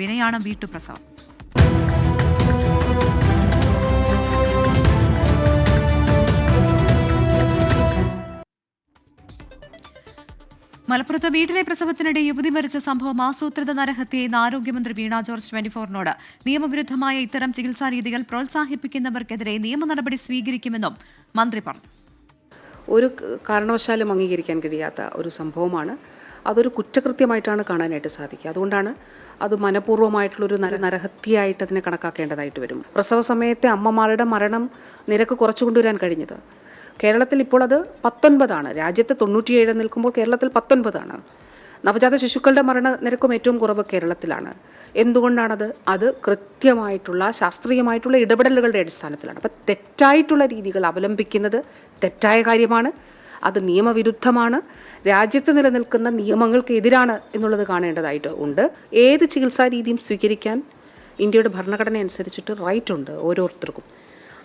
വിനയാണ് വീട്ടുപ്രസവം മലപ്പുറത്ത് വീട്ടിലെ പ്രസവത്തിനിടെ യുവതി മരിച്ച സംഭവം ആസൂത്രിത നരഹത്യയെന്ന് ആരോഗ്യമന്ത്രി വീണ ജോർജ് ട്വന്റി ഫോറിനോട് നിയമവിരുദ്ധമായ ഇത്തരം ചികിത്സാ രീതികൾ പ്രോത്സാഹിപ്പിക്കുന്നവർക്കെതിരെ നിയമ നടപടി സ്വീകരിക്കുമെന്നും മന്ത്രി പറഞ്ഞു. ഒരു കാരണവശാലും അംഗീകരിക്കാൻ കഴിയാത്ത ഒരു സംഭവമാണ്. അതൊരു കുറ്റകൃത്യമായിട്ടാണ് കാണാനായിട്ട് സാധിക്കുക. അതുകൊണ്ടാണ് അത് മനഃപൂർവമായിട്ടുള്ളൊരു നര നരഹത്യയായിട്ട് അതിനെ കണക്കാക്കേണ്ടതായിട്ട് വരും. പ്രസവ സമയത്തെ അമ്മമാരുടെ മരണം നിരക്ക് കുറച്ചു കൊണ്ടുവരാൻ കഴിഞ്ഞത്. കേരളത്തിൽ ഇപ്പോൾ അത് പത്തൊൻപതാണ്. രാജ്യത്ത് തൊണ്ണൂറ്റിയേഴ് നിൽക്കുമ്പോൾ കേരളത്തിൽ പത്തൊൻപതാണ്. നവജാത ശിശുക്കളുടെ മരണ നിരക്കും ഏറ്റവും കുറവ് കേരളത്തിലാണ്. എന്തുകൊണ്ടാണത്? അത് കൃത്യമായിട്ടുള്ള ശാസ്ത്രീയമായിട്ടുള്ള ഇടപെടലുകളുടെ അടിസ്ഥാനത്തിലാണ്. അപ്പം തെറ്റായിട്ടുള്ള രീതികൾ അവലംബിക്കുന്നത് തെറ്റായ കാര്യമാണ്. അത് നിയമവിരുദ്ധമാണ്. രാജ്യത്ത് നിലനിൽക്കുന്ന നിയമങ്ങൾക്ക് എതിരാണ് എന്നുള്ളത് കാണേണ്ടതായിട്ട് ഉണ്ട്. ഏത് ചികിത്സാ രീതിയും സ്വീകരിക്കാൻ ഇന്ത്യയുടെ ഭരണഘടന അനുസരിച്ചിട്ട് റൈറ്റ് ഉണ്ട് ഓരോരുത്തർക്കും.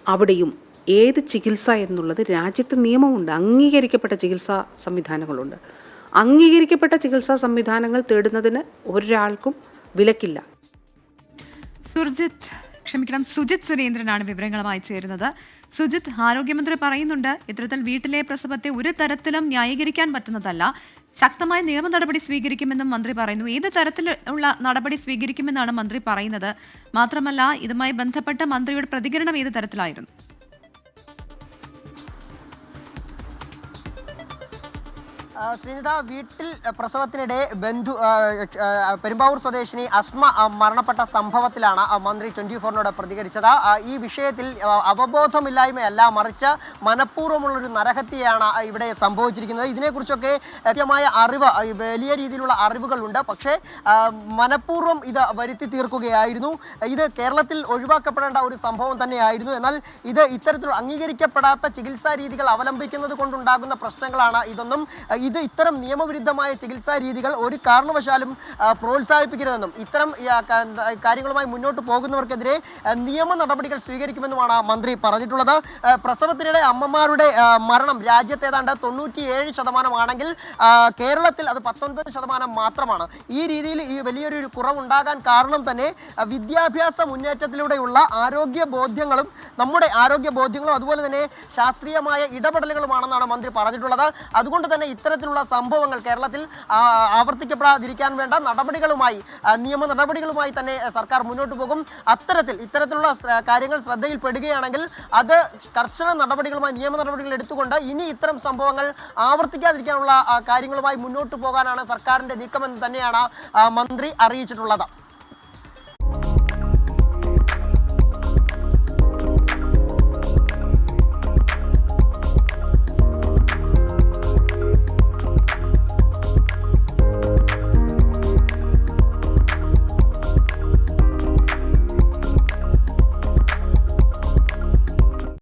അവിടെയും ഏത് ചികിത്സ എന്നുള്ളത് രാജ്യത്ത് നിയമമുണ്ട്. അംഗീകരിക്കപ്പെട്ട ചികിത്സാ സംവിധാനങ്ങളുണ്ട്. അംഗീകരിക്കപ്പെട്ട ചികിത്സാ സംവിധാനങ്ങൾ തേടുന്നതിന് ഒരാൾക്കും വിലക്കില്ല. സുർജിത്ത് ക്ഷമിക്കണം. സുജിത് സുരേന്ദ്രനാണ് വിവരങ്ങളുമായി ചേരുന്നത്. സുജിത് ആരോഗ്യമന്ത്രി പറയുന്നുണ്ട് ഇത്തരത്തിൽ വീട്ടിലെ പ്രസവത്തെ ഒരു തരത്തിലും ന്യായീകരിക്കാൻ പറ്റുന്നതല്ല. ശക്തമായ നിയമ നടപടി സ്വീകരിക്കുമെന്നും മന്ത്രി പറയുന്നു. ഏത് തരത്തിലുള്ള നടപടി സ്വീകരിക്കുമെന്നാണ് മന്ത്രി പറയുന്നത്. മാത്രമല്ല ഇതുമായി ബന്ധപ്പെട്ട മന്ത്രിയുടെ പ്രതികരണം ഏത് തരത്തിലായിരുന്നു? ശ്രീനിത വീട്ടിൽ പ്രസവത്തിനിടെ ബന്ധു പെരുമ്പാവൂർ സ്വദേശിനി അസ്മ മരണപ്പെട്ട സംഭവത്തിലാണ് മന്ത്രി ട്വന്റി ഫോറിനോട് പ്രതികരിച്ചത് ഈ വിഷയത്തിൽ അവബോധമില്ലായ്മയല്ല മറിച്ച് മനഃപൂർവമുള്ളൊരു നരഹത്യയാണ് ഇവിടെ സംഭവിച്ചിരിക്കുന്നത്. ഇതിനെക്കുറിച്ചൊക്കെ കൃത്യമായ അറിവ് വലിയ രീതിയിലുള്ള അറിവുകളുണ്ട്. പക്ഷേ മനഃപൂർവം ഇത് വരുത്തി തീർക്കുകയായിരുന്നു. ഇത് കേരളത്തിൽ ഒഴിവാക്കപ്പെടേണ്ട ഒരു സംഭവം തന്നെയായിരുന്നു. എന്നാൽ ഇത് ഇത്തരത്തിൽ അംഗീകരിക്കപ്പെടാത്ത ചികിത്സാ രീതികൾ അവലംബിക്കുന്നത് കൊണ്ടുണ്ടാകുന്ന പ്രശ്നങ്ങളാണ് ഇതൊന്നും. ഇത് ഇത്തരം നിയമവിരുദ്ധമായ ചികിത്സാ രീതികൾ ഒരു കാരണവശാലും പ്രോത്സാഹിപ്പിക്കരുതെന്നും ഇത്തരം കാര്യങ്ങളുമായി മുന്നോട്ട് പോകുന്നവർക്കെതിരെ നിയമ നടപടികൾ സ്വീകരിക്കുമെന്നുമാണ് മന്ത്രി പറഞ്ഞിട്ടുള്ളത്. പ്രസവത്തിനിടെ അമ്മമാരുടെ മരണം രാജ്യത്ത് ഏതാണ്ട് തൊണ്ണൂറ്റിയേഴ് ശതമാനമാണെങ്കിൽ കേരളത്തിൽ അത് പത്തൊൻപത് ശതമാനം മാത്രമാണ്. ഈ രീതിയിൽ ഈ വലിയൊരു കുറവുണ്ടാകാൻ കാരണം തന്നെ വിദ്യാഭ്യാസ മുന്നേറ്റത്തിലൂടെയുള്ള ആരോഗ്യ ബോധ്യങ്ങളും നമ്മുടെ ആരോഗ്യ ബോധ്യങ്ങളും അതുപോലെ തന്നെ ശാസ്ത്രീയമായ ഇടപെടലുകളുമാണെന്നാണ് മന്ത്രി പറഞ്ഞിട്ടുള്ളത്. അതുകൊണ്ട് തന്നെ ഇത്തരത്തിലുള്ള സംഭവങ്ങൾ കേരളത്തിൽ ആവർത്തിക്കപ്പെടാതിരിക്കാൻ വേണ്ട നടപടികളുമായി നിയമ നടപടികളുമായി തന്നെ സർക്കാർ മുന്നോട്ട് പോകും. അത്തരത്തിൽ ഇത്തരത്തിലുള്ള കാര്യങ്ങൾ ശ്രദ്ധയിൽപ്പെടുകയാണെങ്കിൽ അത് കർശന നടപടികളുമായി നിയമ നടപടികൾ എടുത്തുകൊണ്ട് ഇനി ഇത്തരം സംഭവങ്ങൾ ആവർത്തിക്കാതിരിക്കാനുള്ള കാര്യങ്ങളുമായി മുന്നോട്ട് പോകാനാണ് സർക്കാരിന്റെ നീക്കമെന്ന് തന്നെയാണ് മന്ത്രി അറിയിച്ചിട്ടുള്ളത്.